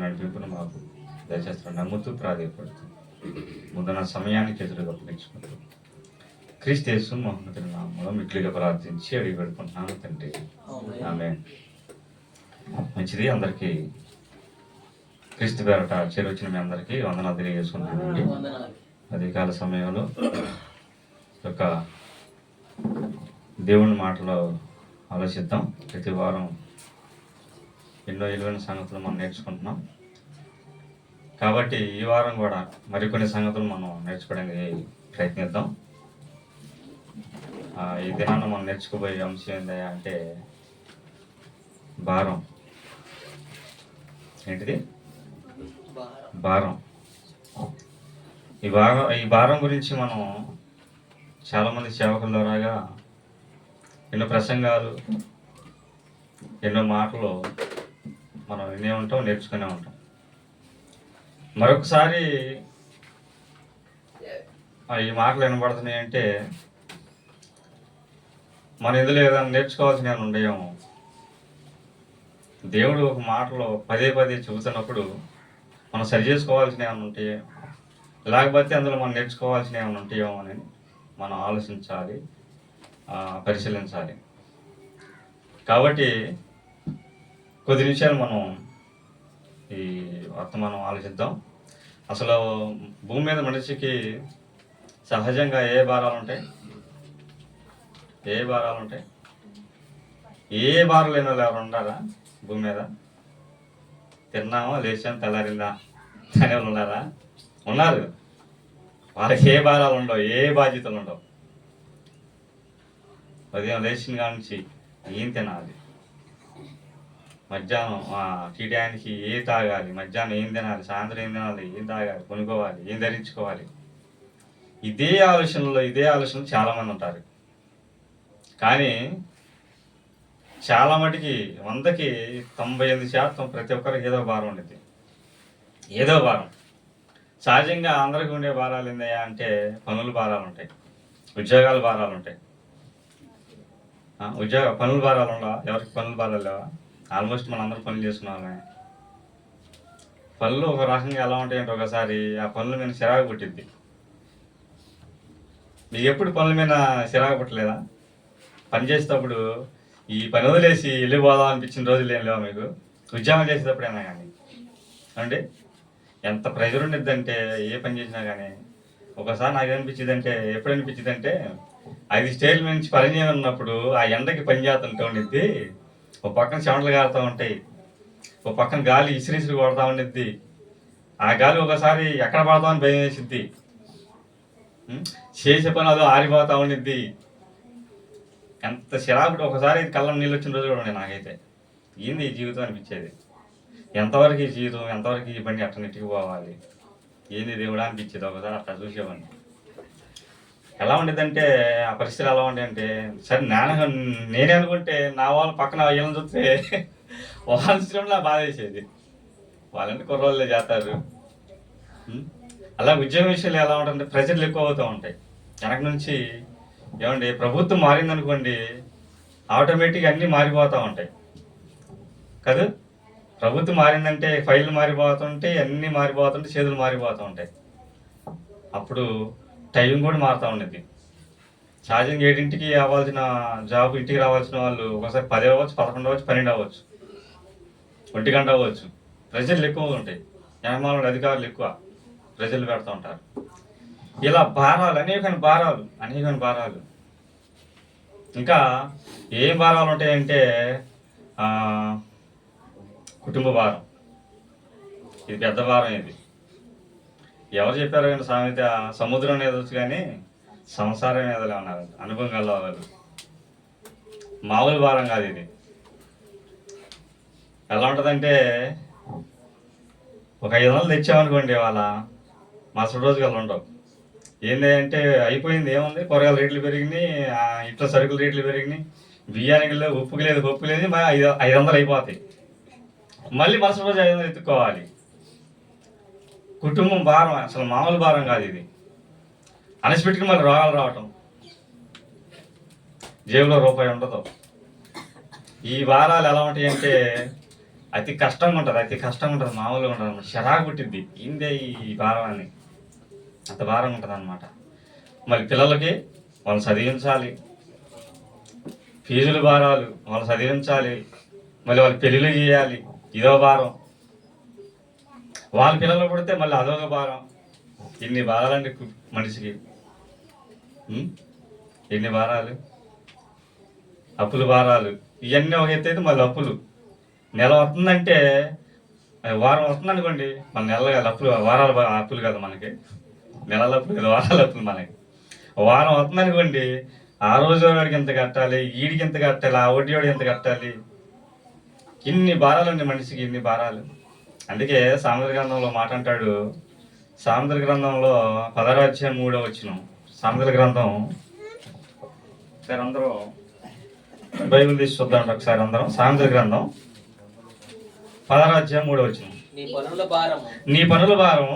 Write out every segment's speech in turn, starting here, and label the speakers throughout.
Speaker 1: నడిపింపును మాకు దయచేస్తాను నమ్ముతూ ప్రాధాయపడుతూ ముందు నా సమయానికి ఎదురుగా అప్పగించుకుంటూ క్రీస్తు యేసు మహమ్మదుని నామంలో మిట్లుగా ప్రార్థించి అడిగి పెడుకుంటున్నాను తండ్రి. ఆమె మంచిది అందరికీ. క్రీస్తు పేరట చేరొచ్చిన మీ అందరికీ వందనాలు తెలియజేసుకుంటున్నానండి. అధికాల సమయంలో యొక్క దేవుని మాటలో ఆలోచిద్దాం. ప్రతి వారం ఎన్నో విలువైన సంగతులు మనం నేర్చుకుంటున్నాం. కాబట్టి ఈ వారం కూడా మరికొన్ని సంగతులు మనం నేర్చుకోవడానికి ప్రయత్నిద్దాం. ఈ దినాన్ని మనం నేర్చుకోబోయే అంశం ఏంటి అంటే భారం. ఏంటిది? భారం. ఈ భారం ఈ భారం గురించి మనం చాలామంది సేవకుల ద్వారాగా ఎన్నో ప్రసంగాలు ఎన్నో మాటలు మనం వినే ఉంటాం నేర్చుకునే ఉంటాం. మరొకసారి ఈ మాటలు వినబడుతున్నాయి అంటే మన ఇందులో ఏదైనా నేర్చుకోవాల్సిన ఏమైనా ఉండేమో దేవుడు ఒక మాటలో పదే పదే చెబుతున్నప్పుడు మనం సరి చేసుకోవాల్సిన ఏమైనా ఉంటాయో లేకపోతే అందులో మనం నేర్చుకోవాల్సిన ఏమైనా ఉంటాయేమో అని మనం ఆలోచించాలి పరిశీలించాలి. కాబట్టి కొద్ది నిమిషాలు మనం ఈ వర్తమానం ఆలోచిద్దాం. అసలు భూమి మీద మనిషికి సహజంగా ఏ భారాలు ఉంటాయి? ఏ భారాలు ఉంటాయి? ఏ భారాలు లేని వాళ్ళు ఎవరు ఉండారా భూమి మీద? తిన్నామా లేచాం తెల్లారిందా? అనే వాళ్ళు ఉన్నారా? ఉన్నారు వాళ్ళకి ఏ భారాలు ఉండవు ఏ బాధ్యతలు ఉండవు. ఉదయం లేచిన కాడ నుంచి ఏం తినాలి? మధ్యాహ్నం ఆ, టీ టైంకి ఏ తాగాలి? మధ్యాహ్నం ఏం తినాలి? సాయంత్రం ఏం తినాలి? ఏం తాగాలి? కొనుక్కోవాలి? ఏం ధరించుకోవాలి? ఇదే ఆలోచనలో ఇదే ఆలోచనలు చాలామంది ఉంటారు. కానీ చాలా మటుకి వందకి తొంభై ఎనిమిది శాతం ప్రతి ఒక్కరికి ఏదో భారం ఉండేది ఏదో భారం. సహజంగా అందరికీ ఉండే భారాలు ఏందయ్యా అంటే పనులు భారాలు ఉంటాయి. ఉద్యోగాల భారాలు ఉంటాయి. ఉద్యోగ పనుల భారాలు ఉండవా? ఎవరికి పనుల భారాలు లేవా? ఆల్మోస్ట్ మనందరూ పనులు చేసుకున్నామే. పనులు ఒక రకంగా ఎలా ఉంటాయంటే ఒకసారి ఆ పనుల మీద చిరాకు పుట్టిద్ది. మీకు ఎప్పుడు పనుల మీద చిరాకు పుట్టలేదా? పని చేసేటప్పుడు ఈ పని వదిలేసి వెళ్ళిపోదాం అనిపించిన రోజులు ఏం లేవా మీకు? ఉద్యోగం చేసేటప్పుడైనా కానీ. అంటే ఎంత ప్రెజర్ ఉండిద్దంటే ఏ పని చేసినా కానీ. ఒకసారి నాకు అనిపించింది అంటే ఎప్పుడు అనిపించింది అంటే ఐదు స్టేజ్ల నుంచి పని ఉన్నప్పుడు ఆ ఎండకి పని చేస్తుంటే ఉండిద్ది. ఒక పక్కన చెమటలు కారుతూ ఉంటాయి. ఒక పక్కన గాలి ఇసిరి కొడతా ఉండిద్ది. ఆ గాలి ఒకసారి ఎక్కడ పడతామని భయం వేసిద్ది. చేసే పని అదో ఆరిపోతా ఉండిద్ది. ఎంత చిరాకుడు ఒకసారి కళ్ళం నీళ్ళు వచ్చిన రోజు కూడా నాకైతే. ఏంది ఈ జీవితం అనిపించేది? ఎంతవరకు ఈ జీవితం ఎంతవరకు ఈ బండి అట్టనిట్టుకు పోవాలి ఏంది దేవుడా అనిపించేది? ఒకసారి అట్లా చూసేవాడిని. ఎలా ఉండేదంటే ఆ పరిస్థితులు ఎలా ఉండేదంటే సరే నేను నేనే అనుకుంటే నా వాళ్ళు పక్కన వీళ్ళని చూస్తే వాళ్ళ చూసినప్పుడు బాధ వేసేది వాళ్ళంటే కుర్రోళ్ళే చేస్తారు. అలా ఉద్యోగ విషయాలు ఎలా ఉంటుందంటే ప్రజలు ఎక్కువ అవుతూ ఉంటాయి. వెనక నుంచి ఏమండి ప్రభుత్వం మారిందనుకోండి ఆటోమేటిక్ అన్నీ మారిపోతూ ఉంటాయి. కదా ప్రభుత్వం మారిందంటే ఫైళ్ళు మారిపోతుంటే అన్నీ మారిపోతుంటే చేతులు మారిపోతూ ఉంటాయి. అప్పుడు టైం కూడా మారుతూ ఉండేది ఛార్జింగ్ ఏడింటికి అవ్వాల్సిన జాబ్ ఇంటికి రావాల్సిన వాళ్ళు ఒకసారి పది అవ్వచ్చు పదకొండు అవ్వచ్చు పన్నెండు అవ్వచ్చు. ఒంటి గంట అవ్వచ్చు. ప్రజలు ఎక్కువ ఉంటాయి. యజమానులు అధికారులు ఎక్కువ ప్రజలు పెడతా ఉంటారు. ఇలా భారాలు అనేకమైన భారాలు అనేకమైన భారాలు. ఇంకా ఏం భారాలు ఉంటాయంటే కుటుంబ భారం. ఇది పెద్ద భారం ఇది. ఎవరు చెప్పారు కానీ సామెత సముద్రం ఎదొచ్చు కానీ సంసారం ఎదలే ఉన్నారు. అనుభవం కలవాలి వాళ్ళు. మామూలు భారం కాదు ఇది. ఎలా ఉంటుందంటే ఒక ఐదు వందలు తెచ్చామనుకోండి వాళ్ళ మరుసటి రోజుకి అలా ఉండవు. ఏంది అంటే అయిపోయింది ఏముంది? కూరగాయల రేట్లు పెరిగినాయి ఆ, ఇట్లా సరుకుల రేట్లు పెరిగినాయి. బియ్యానికి లేదు ఉప్పుకి లేదు పప్పు లేదు మరి ఐదు ఐదు వందలు అయిపోతాయి. మళ్ళీ మరుసటి రోజు ఐదు వందలు ఎత్తుక్కోవాలి కుటుంబం భారం అసలు మామూలు భారం కాదు ఇది. అన్ఎక్స్పెక్టెడ్ మళ్ళీ రోగాలు రావటం. జేబులో రూపాయి ఉండదు. ఈ వారాలు ఎలా ఉంటాయి అంటే అతి కష్టంగా ఉంటుంది అతి కష్టంగా ఉంటుంది మామూలుగా ఉంటుంది అనమాట షరాకు పుట్టిద్ది. ఇందే ఈ భారం అని. అంత భారం ఉంటుంది అనమాట మరి పిల్లలకి వాళ్ళు చదివించాలి. ఫీజులు భారాలు వాళ్ళు చదివించాలి. మళ్ళీ వాళ్ళు పెళ్ళిళ్ళు చేయాలి. ఇదో భారం. వాళ్ళ పిల్లలు పుడితే మళ్ళీ అదొక భారం. ఇన్ని భారాలండి మనిషికి ఎన్ని భారాలు? అప్పులు భారాలు. ఇవన్నీ ఒక ఎత్తు అయితే మళ్ళీ అప్పులు. నెల వస్తుందంటే వారం వస్తుంది అనుకోండి మన నెల కాదు అప్పులు వారాల అప్పులు కాదు మనకి. నెలల అప్పులు కాదు వారాల అప్పులు మనకి. వారం వస్తుంది అనుకోండి ఆ రోజు వాడికి ఎంత కట్టాలి ఈడికి ఎంత కట్టాలి ఆ వడ్డీ వాడికి ఎంత కట్టాలి? ఇన్ని భారాలు అండి మనిషికి ఇన్ని భారాలు. అందుకే సాముద్ర గ్రంథంలో మాట అంటాడు. సాముద్ర గ్రంథంలో పదహారు అధ్యాయం మూడో వచ్చిన సాముద్ర గ్రంథం. ఒకసారి అందరూ బైబిల్ తీసి చూద్దాం ఒకసారి అందరం. సాముద్ర గ్రంథం. పదహారు అధ్యాయం మూడో వచ్చిన
Speaker 2: నీ పనుల భారము.
Speaker 1: నీ పనుల భారం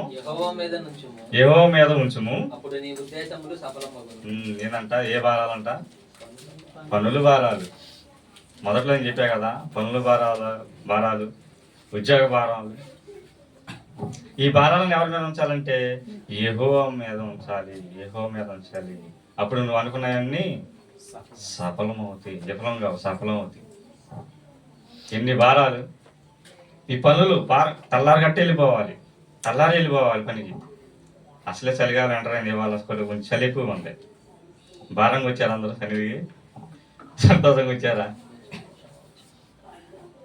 Speaker 1: ఏవో మీద ఉంచుము.
Speaker 2: అప్పుడు నీ ఉద్దేశములు సఫలమగును.
Speaker 1: ఉమ్, ఏందంట ఏ భారాలంట? పనులు భారాలు. మొదట్లో నేను చెప్పా కదా పనులు భారాలు భారాలు. ఉద్యోగ భారాలు ఈ భారాలను ఎవరి మీద ఉంచాలంటే ఏహో మీద ఉంచాలి ఏహో మీద ఉంచాలి. అప్పుడు నువ్వు అనుకున్నాయన్నీ సఫలం అవుతాయి విఫలం కావు సఫలం అవుతాయి ఎన్ని భారాలు? ఈ పనులు పార తల్లారి కట్టి వెళ్ళిపోవాలి. తల్లారి వెళ్ళిపోవాలి పనికి. అసలే చలిగాలి అంటారు ఇవాళ స్కూల్ కొంచెం చలి ఎక్కువ ఉంది. భారంగా వచ్చారు అందరూ చలివి సంతోషంగా వచ్చారా?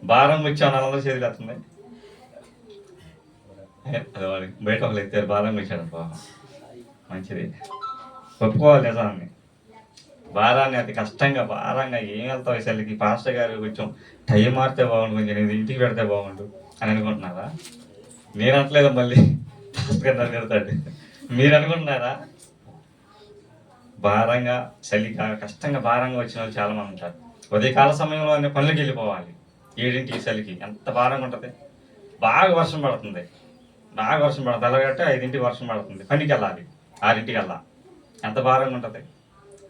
Speaker 1: భారం వచ్చాను అందరూ చేతులు వస్తుంది అది బయట వాళ్ళు ఎత్తారు భారం వచ్చాడు పాపం మంచిది. ఒప్పుకోవాలి నిజాన్ని భారాన్ని అతి కష్టంగా భారంగా ఏం వెళ్తావు చలికి పాస్టర్ గారు కొంచెం టైం మారితే బాగుండు కొంచెం నేను ఇంటికి పెడితే బాగుండు అని అనుకుంటున్నారా? నేను అనట్లేదు మళ్ళీ. పాస్టర్ గారు నన్ను మీరు అనుకుంటున్నారా? భారంగా చలి కష్టంగా భారంగా వచ్చిన వాళ్ళు చాలామంది ఉంటారు. ఉదయకాల సమయంలో అన్ని పనులకు వెళ్ళిపోవాలి. ఏడింటికి చలికి ఎంత భారంగా ఉంటుంది? బాగా వర్షం పడుతుంది. బాగా వర్షం పడుతుంది. అలాగంటే ఐదింటికి వర్షం పడుతుంది. పనికి వెళ్ళాలి ఆరింటికి వెళ్ళా ఎంత భారంగా ఉంటుంది?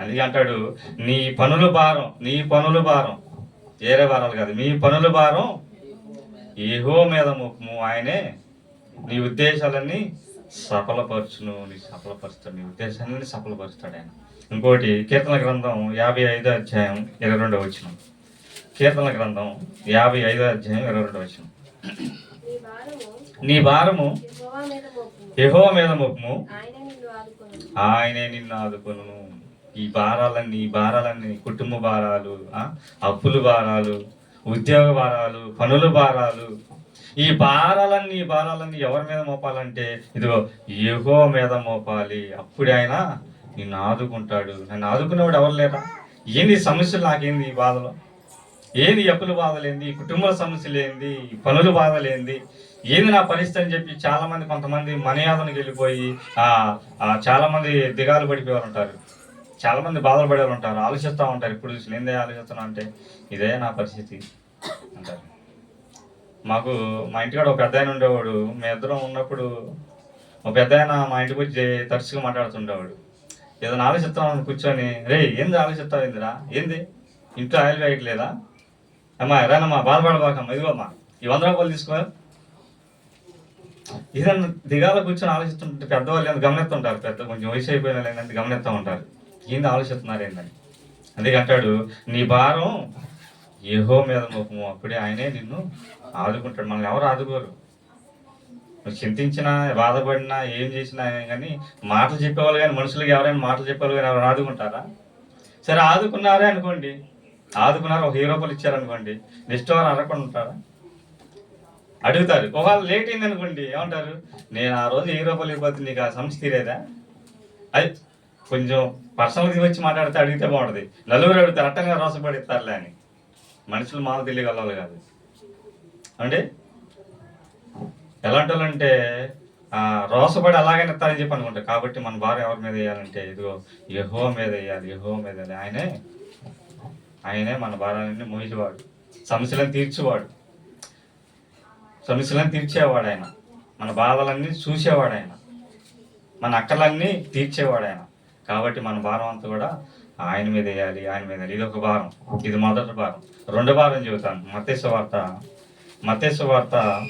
Speaker 1: అందుకే అంటాడు నీ పనుల భారం నీ పనుల భారం. వేరే భారాలు కాదు. మీ పనుల భారం ఏహో మీద ముఖము ఆయనే నీ ఉద్దేశాలన్నీ సఫలపరచును. నీ సఫలపరుస్తాడు. నీ ఉద్దేశాలన్నీ సఫలపరుస్తాడు ఆయన. ఇంకోటి కీర్తన గ్రంథం యాభై ఐదో అధ్యాయం ఇరవై రెండో వచ్చిన కీర్తన గ్రంథం యాభై ఐదో అధ్యాయం ఇరవై రెండు వచ్చిన
Speaker 3: నీ భారము యహో మీద మోపుము. ఆయనే నిన్ను ఆదుకొను
Speaker 1: ఈ భారాలన్నీ ఈ భారాలన్నీ కుటుంబ భారాలు అప్పుల అప్పులు భారాలు ఉద్యోగ భారాలు పనుల భారాలు. ఈ భారాలన్నీ ఈ భారాలన్నీ ఎవరి మీద మోపాలంటే ఇదిగో యహో మీద మోపాలి. అప్పుడే ఆయన నిన్ను ఆదుకుంటాడు. నన్ను ఆదుకునేవాడు ఎవరు లేరా? ఏంది సమస్యలు? నాకేంది ఈ బాధలో? ఏది ఈ అప్పుల బాధలేంది? ఈ కుటుంబ సమస్యలు ఏంది పనుల బాధలేంది ఏంది నా పరిస్థితి అని చెప్పి చాలామంది కొంతమంది మనయాదనకి వెళ్ళిపోయి చాలామంది దిగాలు పడిపోయారు ఉంటారు. చాలామంది బాధలు పడేవారు ఉంటారు. ఆలోచిస్తూ ఉంటారు. ఇప్పుడు చూసి ఏందే ఆలోచిస్తున్నా అంటే ఇదే నా పరిస్థితి అంటారు. మాకు మా ఇంటికాడ ఒక పెద్ద ఆయన ఉండేవాడు మేమిద్దరం ఉన్నప్పుడు ఒక పెద్ద ఆయన మా ఇంటికి వచ్చి తరచుగా మాట్లాడుతుండేవాడు. ఏదైనా ఆలోచిస్తామని కూర్చొని రే ఏంది ఆలోచిస్తావు ఏందిరా ఏంది? ఇంట్లో ఆయిల్ వేయట్లేదా అమ్మా రానమ్మా బాధపడబాకమ్మా ఇదిగోమ్మా ఈ వంద రూపాయలు తీసుకో. ఏదన్నా దిగాల కూర్చొని ఆలోచిస్తుంటే పెద్దవాళ్ళు ఎంత గమనిస్తుంటారు పెద్ద కొంచెం వయసు అయిపోయిన వాళ్ళు ఏంటంటే గమనిస్తూ ఉంటారు. ఏంది ఆలోచిస్తున్నారు ఏందని? అందుకే అంటాడు నీ భారం ఏహో మీద మోపము అప్పుడే ఆయనే నిన్ను ఆదుకుంటాడు మనల్ని ఎవరు ఆదుకోరు. నువ్వు చింతించినా బాధపడినా ఏం చేసినా కానీ మాటలు చెప్పేవాళ్ళు కానీ మనుషులకు ఎవరైనా మాటలు చెప్పేవాళ్ళు కానీ ఎవరైనా ఆదుకుంటారా? సరే ఆదుకున్నారే అనుకోండి. ఆదుకున్నారు ఒక హీరో రూపాయలు ఇచ్చారనుకోండి నెక్స్ట్ వారు అడగకుండా ఉంటారా? అడుగుతారు. ఒకవేళ లేట్ అయింది అనుకోండి ఏమంటారు? నేను ఆ రోజు హీరో రూపాయలు ఇవ్వద్దు నీకు ఆ సమస్య తీరేదా? అది కొంచెం పర్సనల్గా వచ్చి మాట్లాడితే అడిగితే బాగుంటుంది. నలుగురు అడుగుతారు అట్టంగా రోసపడిస్తారులే అని. మనుషులు మాకు తెలియగలవాలి కాదు. అండి ఎలాంటి వాళ్ళంటే రోసపడి అలాగనే ఇస్తారని చెప్పి అనుకుంటారు కాబట్టి మన భార్య ఎవరి మీద వేయాలంటే ఇదిగో యహో మీద వేయాలి యహో మీద ఆయనే ఆయనే మన భారాన్ని మోసేవాడు సమస్యలను తీర్చేవాడు. సమస్యలను తీర్చేవాడు ఆయన. మన బాధలన్నీ చూసేవాడు ఆయన. మన అక్కలన్నీ తీర్చేవాడు ఆయన. కాబట్టి మన భారం అంతా కూడా ఆయన మీద వేయాలి ఆయన మీద ఇది ఒక భారం. ఇది మొదటి భారం. రెండో భారం చెబుతాను. మత్స్య వార్త. మతేశ్వ వార్త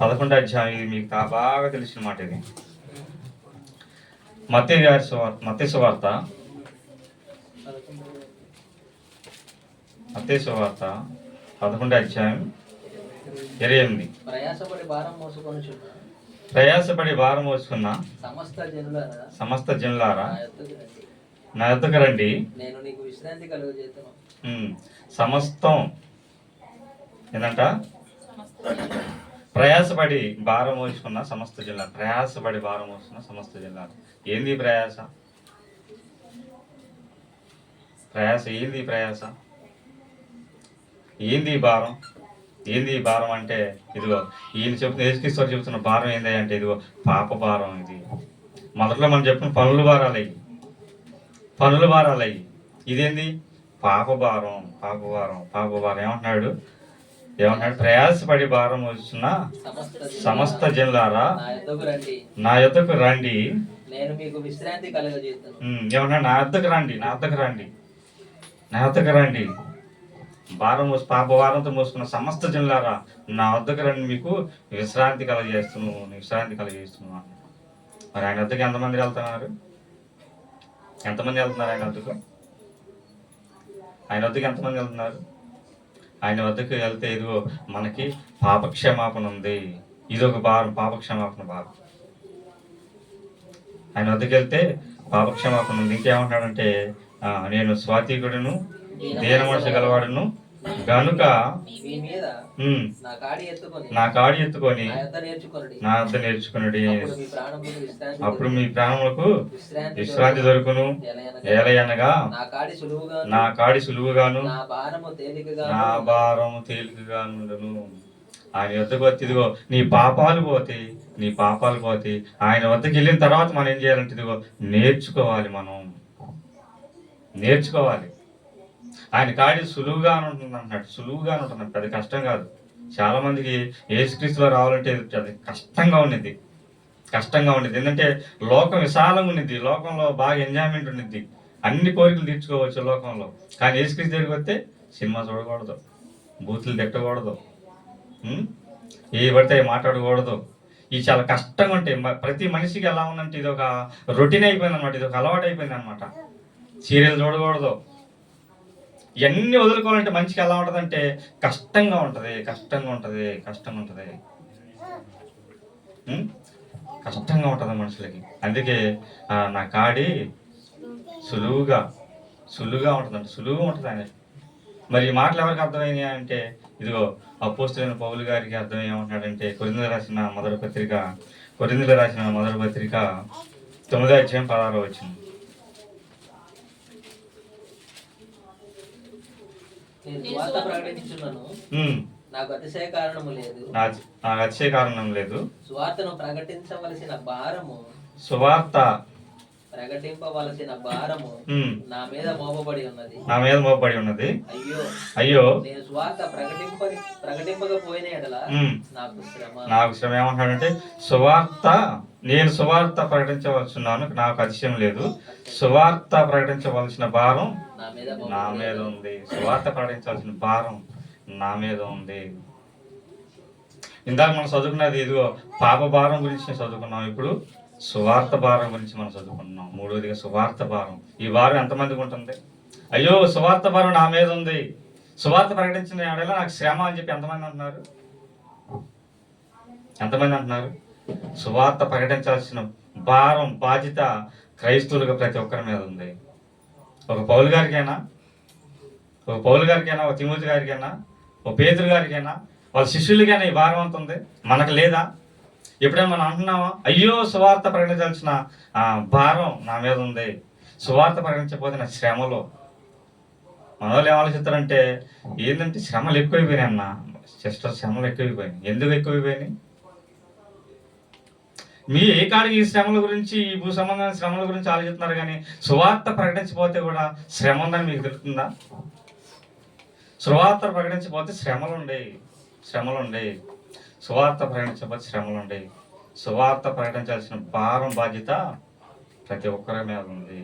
Speaker 1: పదకొండు అధ్యాయం. ఇది మీకు బాగా తెలిసిన మాట ఇది. మతే గారి సువార్త మతేశ్వ వార్త. మతేశ్వ వార్త పదకొండు అధ్యాయం ఇరవై ఎనిమిది.
Speaker 2: ప్రయాసపడి భారం మోసుకొని
Speaker 1: ప్రయాసపడి భారం మోసుకున్న
Speaker 2: సమస్త జనులారా
Speaker 1: సమస్త జనులారా
Speaker 2: నా యొద్దకు రండి. నేను నీకు విశ్రాంతి
Speaker 1: సమస్తం ఏంటంట ప్రయాసపడి భారం మోసుకున్న సమస్త జిల్లా ప్రయాసపడి భారం మోసుకున్న సమస్త జిల్లా ఏంది ప్రయాస? ప్రయాస ఏంది ప్రయాస? ఏంది ఈ భారం? ఏంది ఈ భారం అంటే ఇదిగో ఈయన చెప్తున్న యేసుక్రీశ్వరు చెప్తున్న భారం ఏంది అంటే ఇదిగో పాప భారం ఇది. మొదట్లో మనం చెప్పిన పనుల భారాలు. అయ్యి పనుల భారాలు. అయ్యి ఇదేంది? పాప భారం పాప భారం పాప భారం. ఏమంటున్నాడు? ఏమంటున్నాడు? ప్రయాసపడి భారం వచ్చిన
Speaker 2: సమస్త
Speaker 1: జనులారా
Speaker 2: నా యొద్దకు రండి. నేను మీకు విశ్రాంతి
Speaker 1: ఏమన్నా నా వద్దకు రండి నా వద్దకు రండి. నా వద్దకు రండి. భారం మోసి పాపభారంతో మోసుకున్న సమస్త జనులారా నా వద్దకు రండి మీకు విశ్రాంతి కలగజేస్తున్నాను విశ్రాంతి కలగజేస్తున్నాను మరి ఆయన వద్దకు ఎంతమంది వెళ్తున్నారు? ఎంతమంది వెళ్తున్నారు ఆయన వద్దకు? ఆయన వద్దకు ఎంతమంది వెళ్తున్నారు? ఆయన వద్దకు వెళ్తే ఇదిగో మనకి పాపక్షమాపణ ఉంది. ఇది ఒక భారం పాపక్షమాపణ భారం. ఆయన వద్దకు వెళ్తే పాపక్షమాపణ ఉంది. ఇంకేమంటాడంటే నేను స్వాతీకుడును దీన మనసు గలవాడును గనుక
Speaker 2: నా కాడి ఎత్తుకొని
Speaker 1: నా అంత ఎత్తుకొని నేర్చుకున్నాడు
Speaker 2: అప్పుడు మీ ప్రాణములకు విశ్రాంతి
Speaker 1: దొరుకును. ఏలయనగా
Speaker 2: నా కాడి
Speaker 1: సులువుగాను
Speaker 2: నా భారము తేలికగా
Speaker 1: భారం ఆయన వద్దకు వచ్చి ఇదిగో నీ పాపాలు పోతాయి నీ పాపాలు పోతాయి ఆయన వద్దకు వెళ్ళిన తర్వాత మనం ఏం చేయాలంటే ఇదిగో నేర్చుకోవాలి మనం. నేర్చుకోవాలి. ఆయన కాడి సులువుగా ఉంటుంది అంటున్నాడు. సులువుగా ఉంటుంది పెద్ద కష్టం కాదు. చాలా మందికి ఏసుక్రీస్తులో రావాలంటే అది కష్టంగా ఉండేది కష్టంగా ఉండేది ఎందుకంటే లోకం విశాలంగా ఉండేది లోకంలో బాగా ఎంజాయ్మెంట్ ఉండేది అన్ని కోరికలు తీర్చుకోవచ్చు లోకంలో. కానీ ఏసుక్రీస్తు దగ్గరికి వస్తే సినిమా చూడకూడదు. బూతులు తిట్టకూడదు. ఏ పడితే మాట్లాడకూడదు. ఇవి చాలా కష్టంగా ఉంటాయి ప్రతి మనిషికి ఎలా ఉందంటే ఇది ఒక రొటీన్ అయిపోయింది అనమాట ఇది ఒక అలవాటు అయిపోయింది అనమాట సీరియల్ చూడకూడదు. ఇవన్నీ వదులుకోవాలంటే మనిషికి ఎలా ఉంటుందంటే కష్టంగా ఉంటుంది కష్టంగా ఉంటుంది కష్టంగా ఉంటుంది. కష్టంగా ఉంటుంది మనుషులకి. అందుకే నా కాడి సులువుగా సులువుగా ఉంటుందంట సులువుగా ఉంటుంది ఆయన. మరి ఈ మాటలు ఎవరికి అర్థమైనాయి అంటే ఇదిగో అపోస్తులైన పౌలు గారికి అర్థమేమంటున్నాడంటే ఏమంటున్నాడంటే రాసిన మొదటి పత్రిక కొరిందులు రాసిన మొదటి పత్రిక తొమ్మిదో అధ్యాయం పదహారో వచ్చింది
Speaker 2: నేను సువార్త ప్రకటించున్నాను
Speaker 1: ఉమ్,
Speaker 2: నాకు అతిశయ కారణము లేదు.
Speaker 1: నాకు అతిశయ కారణం లేదు.
Speaker 2: సువార్తను ప్రకటించవలసిన భారము
Speaker 1: సువార్త
Speaker 2: ప్రకటింపవలసిన భారము నా మీద మోపబడి ఉన్నది.
Speaker 1: నా మీద మోపబడి ఉన్నది.
Speaker 2: అయ్యో
Speaker 1: అయ్యో.
Speaker 2: నేను స్వార్థ ప్రకటింప ప్రకటింపకపోయిన ఎడల నాకు శ్రమ.
Speaker 1: నాకు శ్రమ ఏమంటాడంటే సువార్త నేను సువార్త ప్రకటించవలసినాను నాకు అతిశయం లేదు. సువార్త ప్రకటించవలసిన భారం
Speaker 2: నా మీద.
Speaker 1: ఉంది. సువార్త ప్రకటించాల్సిన భారం నా మీద ఉంది. ఇందాక మనం చదువుకున్నది ఇదిగో పాప భారం గురించి చదువుకున్నాం ఇప్పుడు. సువార్త భారం గురించి మనం చదువుకుంటున్నాం. మూడోదిగా సువార్త భారం. ఈ భారం ఎంతమందికి ఉంటుంది? అయ్యో సువార్త భారం నా మీద ఉంది. సువార్త ప్రకటించిన ఆడేలా నాకు శ్రమ అని చెప్పి ఎంతమంది అంటున్నారు? ఎంతమంది అంటున్నారు? సువార్త ప్రకటించాల్సిన భారం బాధ్యత క్రైస్తవులుగా ప్రతి ఒక్కరి మీద ఉంది. ఒక పౌలు గారికైనా ఒక పౌలు గారికైనా ఒక తిమోతి గారికైనా ఒక పేదరు గారికైనా వాళ్ళ శిష్యులకైనా ఈ భారం అంత ఉంది? మనకు లేదా? ఎప్పుడైనా మనం అంటున్నామా? అయ్యో సువార్త ప్రకటించాల్సిన భారం నా మీద ఉంది. సువార్త ప్రకటించకపోతే నా శ్రమలు. మన వాళ్ళు ఏం ఆలోచిస్తారంటే ఏంటంటే శ్రమలు ఎక్కువైపోయినాయి అన్న. సిస్టర్ శ్రమలు ఎక్కువైపోయినాయి. ఎందుకు ఎక్కువైపోయినాయి? మీ ఏ కాడికి ఈ శ్రమల గురించి ఈ భూ సంబంధమైన శ్రమల గురించి ఆలోచిస్తున్నారు కానీ సువార్త ప్రకటించిపోతే కూడా శ్రమ ఉందని మీకు తెలుస్తుందా? సువార్త ప్రకటించకపోతే శ్రమలు ఉండేవి శ్రమలు ఉండేవి సువార్త ప్రకటించకపోతే శ్రమలు ఉండేవి సువార్త ప్రకటించాల్సిన భారం బాధ్యత ప్రతి ఒక్కరి మీద ఉంది.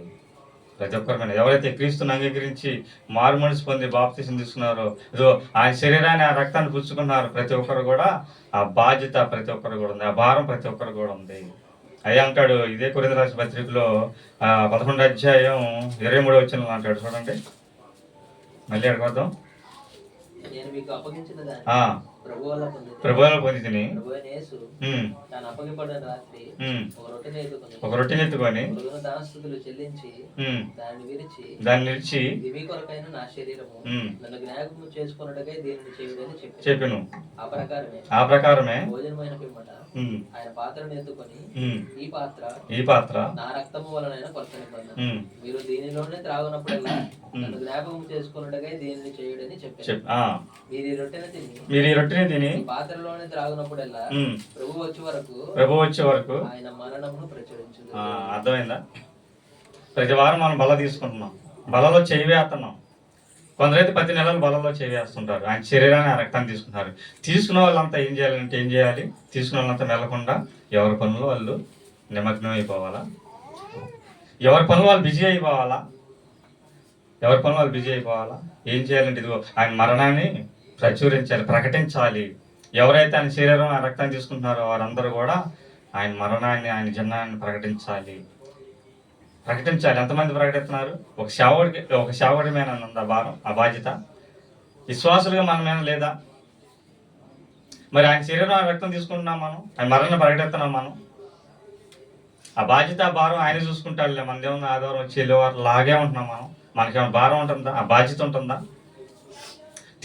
Speaker 1: ప్రతి ఒక్కరి మీద. ఎవరైతే క్రీస్తుని అంగీకరించి మారు మనసు పొంది బాప్తీసం తీసుకున్నారో ఇదో ఆయన శరీరాన్ని ఆ రక్తాన్ని పుచ్చుకున్నారు ప్రతి ఒక్కరు కూడా ఆ బాధ్యత ప్రతి ఒక్కరు కూడా ఉంది. ఆ భారం ప్రతి ఒక్కరు కూడా ఉంది. అయ్యా అంటాడు ఇదే కొరింద రాష్ట్ర పత్రికలో పదకొండు అధ్యాయం ఇరవై మూడు వచ్చిన అంటాడు. చూడండి. మళ్ళీ అడగద్దాం
Speaker 2: నేను మీకు అప్పగించిన దాన్ని
Speaker 1: ఆ,
Speaker 2: ప్రభు వల్ల పొందితే
Speaker 1: ప్రభువులను పొంది తిని
Speaker 2: అప్పగింపడిన రాత్రి ఒక రొట్టెని ఎత్తుకుని దానస్థుతులు చెల్లించి దాన్ని విరిచి
Speaker 1: దాన్ని నిలిచి
Speaker 2: దివి కొరకైన నా శరీరము నన్ను జ్ఞాపకం చేసుకున్నట్టుగా దీనిని చేయుడని చెప్పి
Speaker 1: చెప్పాను.
Speaker 2: ఆ ప్రకారమే
Speaker 1: ఆ ప్రకారమే
Speaker 2: భోజనమైన పిమ్మట ఆయన పాత్రను ఎత్తుకొని ఈ పాత్ర
Speaker 1: ఈ పాత్ర
Speaker 2: నా రక్తము వలనైన కొత్త నిబంధన మీరు దీనిలోనే త్రాగునప్పుడల్లా నన్ను జ్ఞాపకం చేసుకున్నట్టుగా దీనిని చేయుడని చెప్పారు
Speaker 1: చెప్ ఆ,
Speaker 2: మీరు ఈ రొట్టెను తిని
Speaker 1: మీరు ఈ రొట్టెని తిని
Speaker 2: పాత్రలోనే త్రాగునప్పుడల్లా ప్రభు వచ్చే వరకు
Speaker 1: ప్రభు వచ్చే వరకు
Speaker 2: ఆయన మరణమును ప్రచురించదు
Speaker 1: ఆ, అర్థమైందా? ప్రతి వారం మనం బల తీసుకుంటున్నాం. బలలో చేయి వేస్తున్నాం. కొందరైతే ప్రతి నెలలు బలలో చేయి వేస్తుంటారు. ఆయన శరీరాన్ని ఆ రక్తాన్ని తీసుకుంటారు. తీసుకున్న వాళ్ళంతా ఏం చేయాలంటే ఏం చేయాలి? తీసుకున్న వాళ్ళంతా మెల్లకుండా ఎవరి పనులు వాళ్ళు నిమగ్నం అయిపోవాలా? ఎవరి పనులు వాళ్ళు బిజీ అయిపోవాలా? ఎవరి పనులు వాళ్ళు బిజీ అయిపోవాలా? ఏం చేయాలంటే ఇదిగో ఆయన మరణాన్ని ప్రచురించాలి ప్రకటించాలి. ఎవరైతే ఆయన శరీరం ఆ రక్తాన్ని తీసుకుంటున్నారో వారందరూ కూడా ఆయన మరణాన్ని ఆయన జన్మాన్ని ప్రకటించాలి. ప్రకటించాలి. ఎంతమంది ప్రకటిస్తున్నారు? ఒక శావుడికి ఒక శావుడి మీద ఉంది ఆ భారం ఆ బాధ్యత? విశ్వాసులుగా మన మీద లేదా? మరి ఆయన శరీరం ఆ రక్తం తీసుకుంటున్నాం మనం ఆయన మరణం ప్రకటిస్తున్నాం మనం. ఆ బాధ్యత ఆ భారం ఆయన చూసుకుంటాడులే. మన దేవుని ఆధారం వచ్చి వెళ్ళేవారు లాగే ఉంటున్నాం మనం. మనకేమైనా భారం ఉంటుందా? ఆ బాధ్యత ఉంటుందా?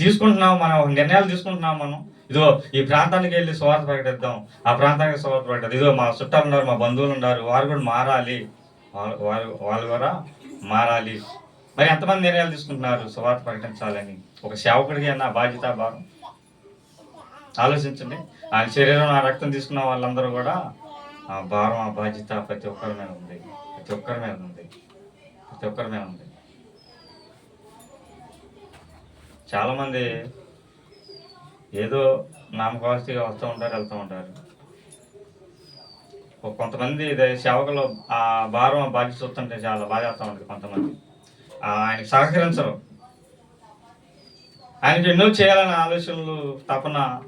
Speaker 1: తీసుకుంటున్నాం మనం నిర్ణయాలు తీసుకుంటున్నాం మనం. ఇదో ఈ ప్రాంతానికి వెళ్ళి స్వార్థ ప్రకటిద్దాం. ఆ ప్రాంతానికి స్వార్థ ప్రకటిద్దాం. ఇదో మా చుట్టాలు ఉన్నారు మా బంధువులు ఉన్నారు. వారు కూడా మారాలి. వారు వాళ్ళు కూడా మారాలి. మరి ఎంతమంది నిర్ణయాలు తీసుకుంటున్నారు స్వార్థ ప్రకటించాలని? ఒక సేవకుడికి అన్న బాధ్యత భారం? ఆలోచించండి. ఆయన శరీరం ఆ రక్తం తీసుకున్న వాళ్ళందరూ కూడా ఆ భారం ఆ బాధ్యత ప్రతి ఒక్కరి మీద ఉంది. ప్రతి ఒక్కరి మీద ఉంది. ప్రతి ఒక్కరి మీద ఉంది. చాలామంది ఏదో నామకాస్తిగా వస్తూ ఉంటారు వెళ్తూ ఉంటారు. కొంతమంది సేవకులు ఆ భారం బాధ్యత చూస్తుంటే చాలా బాధ చేస్తూ ఉంటుంది కొంతమంది. ఆ ఆయనకి సహకరించరు. ఆయనకి ఎన్నో చేయాలనే ఆలోచనలు తపన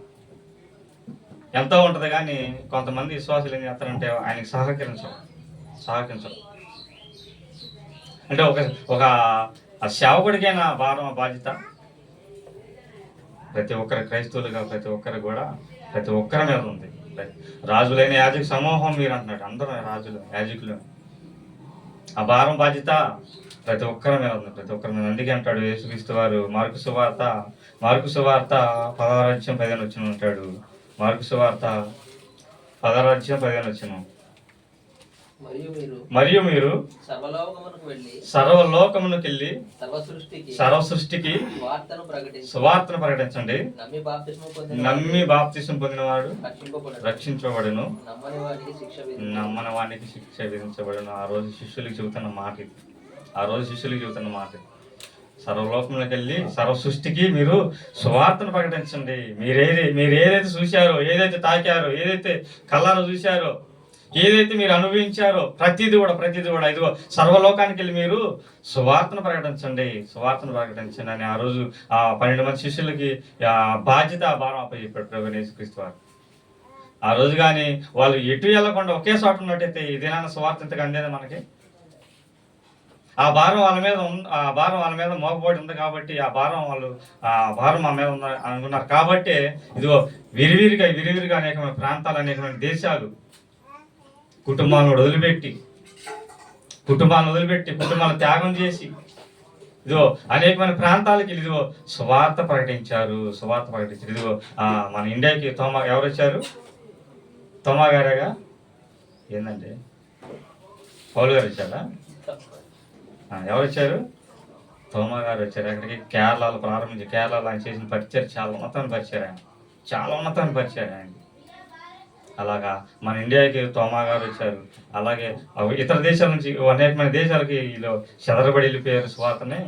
Speaker 1: ఎంతో ఉంటుంది కానీ కొంతమంది విశ్వాసులు ఏం చేస్తారంటే ఆయనకి సహకరించరు. సహకరించరు. అంటే ఒక ఒక సేవకుడికైనా భారం బాధ్యత ప్రతి ఒక్కరి క్రైస్తవులుగా ప్రతి ఒక్కరు కూడా ప్రతి ఒక్కరి మీద ఉంది. రాజులైన యాజక సమూహం మీరు అంటున్నాడు అందరూ రాజులు యాజకులు. ఆ భారం బాధ్యత ప్రతి ఒక్కరి మీద ఉంది. ప్రతి ఒక్కరి మీద అందుకే అంటాడు యేసుక్రీస్తు వారు మార్కు సువార్త మార్కు సువార్త పదహారాజ్యం పదిహేను వచ్చిన ఉంటాడు. మార్కు సువార్త పదహారాజ్యం పదిహేను వచ్చిన
Speaker 2: మరియు మీరు సర్వలోకమునకు వెళ్ళి సర్వ సృష్టికి
Speaker 1: సువార్తను ప్రకటించండి.
Speaker 2: నమ్మి పొందిన
Speaker 1: బాప్తిసం పొందినవాడు
Speaker 2: రక్షింపబడడు
Speaker 1: రక్షించబడును.
Speaker 2: నమ్మని వాడికి శిక్ష
Speaker 1: వానికి విధించబడును. ఆ రోజు శిష్యులకు చెబుతున్న మాట ఆ రోజు శిష్యులకు చెబుతున్న మాట సర్వలోకంలోకి వెళ్ళి సర్వ సృష్టికి మీరు సువార్తను ప్రకటించండి. మీరేది మీరు ఏదైతే చూశారో ఏదైతే తాకారో ఏదైతే కళ్ళారో చూశారో ఏదైతే మీరు అనుభవించారో ప్రతిదీ కూడా ప్రతిదీ కూడా ఇదిగో సర్వలోకానికి వెళ్ళి మీరు సువార్తను ప్రకటించండి సువార్తను ప్రకటించండి అని ఆ రోజు ఆ పన్నెండు మంది శిష్యులకి బాధ్యత భారం అప్పచెప్పాడు ప్రభు నేసుక్రీస్తు వారు. ఆ రోజు కానీ వాళ్ళు ఎటు వెళ్ళకుండా ఒకే చోట ఉన్నట్టయితే ఈ దినాన సువార్త ఇంతగా అందేది మనకి? ఆ భారం వాళ్ళ మీద ఆ భారం వాళ్ళ మీద మోగబడి ఉంది కాబట్టి ఆ భారం వాళ్ళు ఆ భారం మా మీద ఉంది అనుకున్నారు. కాబట్టి ఇదిగో విరివిరిగా విరివిరిగా అనేకమైన ప్రాంతాలు అనేకమైన దేశాలు కుటుంబాలను వదిలిపెట్టి కుటుంబాలను వదిలిపెట్టి కుటుంబాలను త్యాగం చేసి ఇదిగో అనేకమైన ప్రాంతాలకి ఇదిగో సువార్త ప్రకటించారు సువార్త ప్రకటించారు. ఇదిగో మన ఇండియాకి తోమా ఎవరు వచ్చారు తోమా గారేగా? ఏందండి? పౌలు గారు వచ్చారా ఎవరు వచ్చారు తోమా గారు వచ్చారు అక్కడికి కేరళలో ప్రారంభించి కేరళలో ఆయన చేసిన పరిచయం చాలా ఉన్నతమైన పరిచయం ఆయన. చాలా ఉన్నతమైన పరిచయం ఆయన. అలాగా మన ఇండియాకి తోమా గారు వచ్చారు. అలాగే ఇతర దేశాల నుంచి అనేకమైన దేశాలకి వీళ్ళు చెదరబడి వెళ్ళిపోయారు స్వార్థని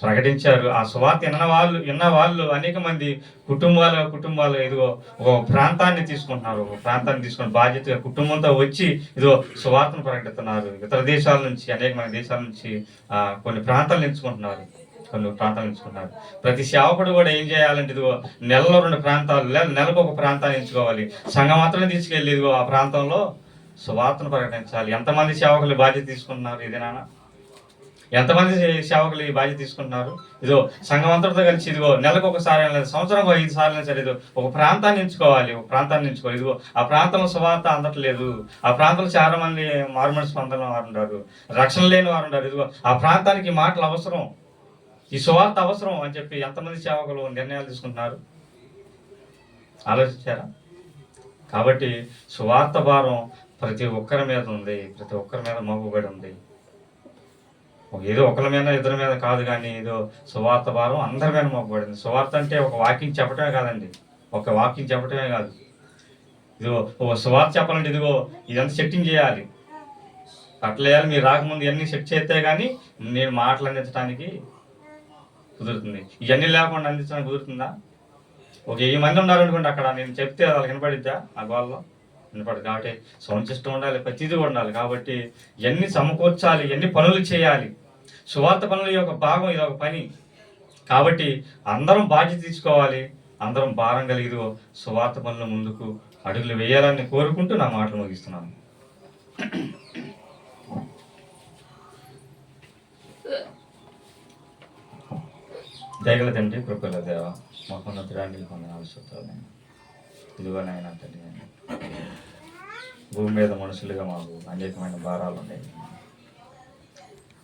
Speaker 1: ప్రకటించారు. ఆ సువార్త విన్న వాళ్ళు విన్న వాళ్ళు అనేక మంది కుటుంబాల కుటుంబాలు ఇదిగో ఒక ప్రాంతాన్ని తీసుకుంటున్నారు. ఒక ప్రాంతాన్ని తీసుకుని బాధ్యతగా కుటుంబంతో వచ్చి ఇదిగో సువార్తను ప్రకటిస్తున్నారు. ఇతర దేశాల నుంచి అనేక మంది దేశాల నుంచి కొన్ని ప్రాంతాలు ఎంచుకుంటున్నారు. కొన్ని ప్రాంతాలు ప్రతి సేవకుడు కూడా ఏం చేయాలంటే ఇదిగో నెలలో రెండు ప్రాంతాలు నెల- నెలకు ఒక ప్రాంతాన్ని ఎంచుకోవాలి. సంఘం మాత్రమే తీసుకెళ్ళి ఇదిగో ఆ ప్రాంతంలో సువార్తను ప్రకటించాలి. ఎంతమంది సేవకులు బాధ్యత తీసుకుంటున్నారు? ఇదేనా ఎంతమంది సేవకులు ఈ బాధ్యత తీసుకుంటున్నారు? ఇదో సంఘం అంతటితో కలిసి ఇదిగో నెలకు ఒకసారి అయినా లేదా సంవత్సరం ఐదు సార్లు అయినా సరే ఇదో ఒక ప్రాంతాన్ని ఎంచుకోవాలి. ఒక ప్రాంతాన్ని ఎంచుకోవాలి. ఇదిగో ఆ ప్రాంతంలో సువార్త అందట్లేదు. ఆ ప్రాంతంలో చాలా మంది మారుమనసు పొందిన వారు ఉన్నారు. రక్షణ లేని వారు ఉన్నారు. ఇదిగో ఆ ప్రాంతానికి మాటలు అవసరం. ఈ సువార్త అవసరం అని చెప్పి ఎంతమంది సేవకులు నిర్ణయాలు తీసుకుంటున్నారు? ఆలోచించారా? కాబట్టి సువార్త భారం ప్రతి ఒక్కరి మీద ఉంది ప్రతి ఒక్కరి మీద మగ్గుబడి ఉంది. ఏదో ఒకరి మీద ఇద్దరి మీద కాదు కానీ ఏదో సువార్త భారం అందరి మీద మగ్గుబడింది సువార్త అంటే ఒక వాకింగ్ చెప్పటమే కాదండి. ఒక వాకింగ్ చెప్పటమే కాదు. ఇదిగో ఒక సువార్త చెప్పాలంటే ఇదిగో ఇదంతా సెట్టింగ్ చేయాలి. అట్లా వేయాలి మీరు రాకముందు ఇవన్నీ సెట్ చేస్తే కానీ నేను మాటలు అందించడానికి కుదురుతుంది. ఇవన్నీ లేకుండా అందించడానికి కుదురుతుందా? ఒక వెయ్యి మంది ఉన్నారనుకోండి అక్కడ నేను చెప్తే వాళ్ళకి వినపడిద్దా? ఆ గోల్లో వినపడదు కాబట్టి సౌండ్ సిస్టమ్ ఉండాలి ప్రతిదీ ఉండాలి కాబట్టి ఇవన్నీ సమకూర్చాలి ఎన్ని పనులు చేయాలి. సువార్త పనుల యొక్క భాగం ఇది ఒక పని. కాబట్టి అందరం బాధ్యత తీసుకోవాలి. అందరం భారం కలిగి సువార్త పనుల ముందుకు అడుగులు వేయాలని కోరుకుంటూ నా మాటలు ముగిస్తున్నాను. దయగల తండ్రి కృపల దేవ మహోన్నతురానికి వందనాలు స్తోత్రాలు ఇదిగో ఇదిగోనైనా తండ్రి భూమి మీద మనుషులుగా మాకు అనేకమైన భారాలు ఉన్నాయి.